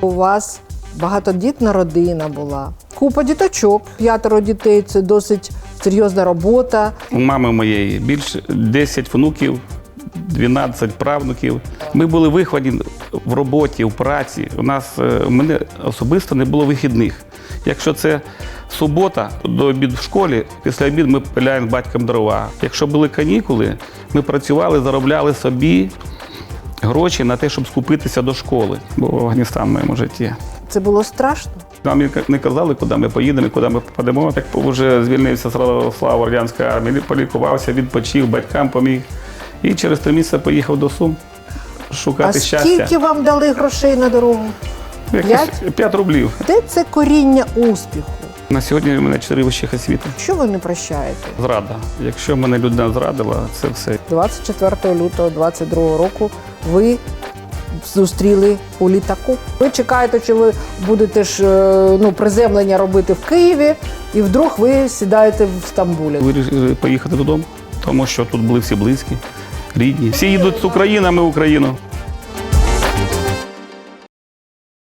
У вас багатодітна родина була. Купа діточок, п'ятеро дітей це досить серйозна робота. У мами моєї більше 10 внуків, 12 правнуків. Ми були виховані в роботі, в праці. У нас е, у мене особисто не було вихідних. Якщо це субота до обіду в школі, після обіду ми пиляємо з батьком дрова. Якщо були канікули, ми працювали, заробляли собі гроші на те, щоб скупитися до школи. Бо Афганістан в моєму житті. Це було страшно. Нам не казали, куди ми поїдемо, куди ми попадемо. Так вже звільнився слава радянської армії, полікувався, відпочив, батькам поміг. І через три місяці поїхав до Сум А шукати щастя. скільки вам дали грошей на дорогу? П'ять? рублів. Де це коріння успіху? На сьогодні у мене 4 вищих освіти. Що ви не прощаєте? Зрада. Якщо мене людина зрадила, це все. 24 лютого 22 року ви зустріли у літаку. Ви чекаєте, чи ви будете ж е, ну, приземлення робити в Києві, і вдруг ви сідаєте в Стамбулі. Вирішили поїхати додому, тому що тут були всі близькі, рідні. Всі їдуть з України, а ми в Україну.